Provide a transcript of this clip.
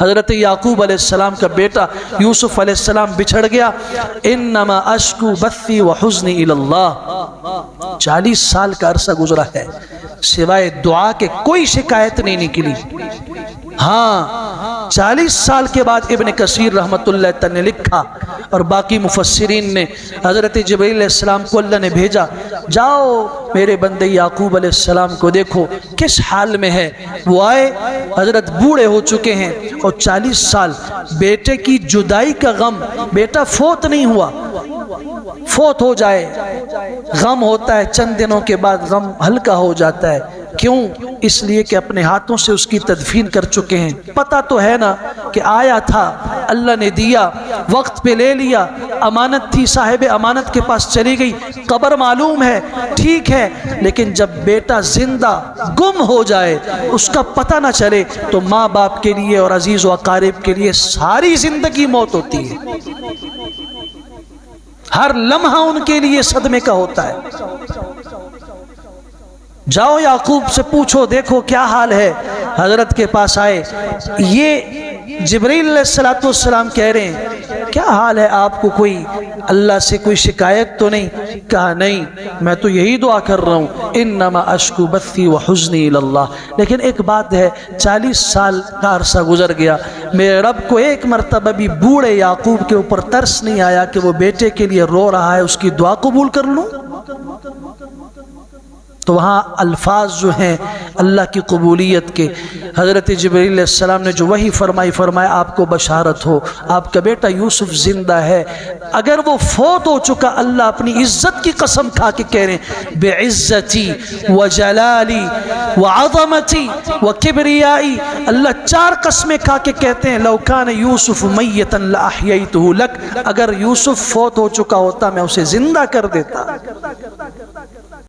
हज़रत याकूब आसमाम का बेटा यूसुफ आसमाम बिछड़ गया। इन नमा अशकू बस्ती व हजनी चालीस साल का अरसा गुजरा है, सिवाय दुआ के कोई शिकायत नहीं निकली। हाँ चालीस साल के बाद इबन कसीर तआला ने लिखा और बाकी मुफसरीन ने हज़रत जबरीम को अल्लाह ने भेजा, जाओ मेरे बंदे याकूब अलैहिस्सलाम को देखो, किस हाल में है? वो आए, हज़रत बूढ़े हो चुके हैं और चालीस साल, बेटे की जुदाई का गम, बेटा फोत नहीं हुआ। फोत हो जाए, गम होता है, चंद दिनों के बाद गम हल्का हो जाता है। क्यों? इसलिए कि अपने हाथों से उसकी तदफीन कर चुके हैं। पता तो है ना कि आया था, अल्लाह ने दिया, वक्त पे ले लिया, अमानत थी, साहिब अमानत के पास चली गई। कबर मालूम है, ठीक है, लेकिन जब बेटा ज़िंदा गुम हो जाए, उसका पता ना चले तो माँ बाप के लिए और अज़ीज़ व अकारिब के लिए सारी ज़िंदगी मौत होती है। हर लम्हा उनके लिए सदमे का होता है। जाओ याकूब से पूछो, देखो क्या हाल है। हज़रत के पास आए। ये जबरील सलाम कह रहे हैं, क्या हाल है आपको कोई? अल्लाह से कोई शिकायत तो नहीं? कहा, नहीं, मैं तो यही दुआ कर रहा हूँ इन नमा अशकू बत्ती व हुजनी लेकिन एक बात है, चालीस साल का अरसा गुजर गया। मेरे रब को एक मरतबा भी बूढ़े याकूब के ऊपर तरस नहीं आया कि वो बेटे के लिए रो रहा है, उसकी दुआ कबूल कर लूँ? तो वहाँ अल्फाज जो हैं अल्लाह की कबूलियत के। हज़रत जबरीम ने जो वही फरमाई, फरमाया, आपको बशारत हो, आपका बेटा यूसुफ ज़िंदा है। अगर वो फोत हो चुका, अल्लाह अपनी इज़्ज़त की कसम खा के कह रहे हैं, बेइज़्ज़ती व जलाली व आज़मती व किबरियाई। अल्लाह चार कस्में खा के कहते हैं लौकान यूसुफ मैतन लक। अगर यूसुफ फोत हो चुका होता, मैं उसे ज़िंदा कर देता।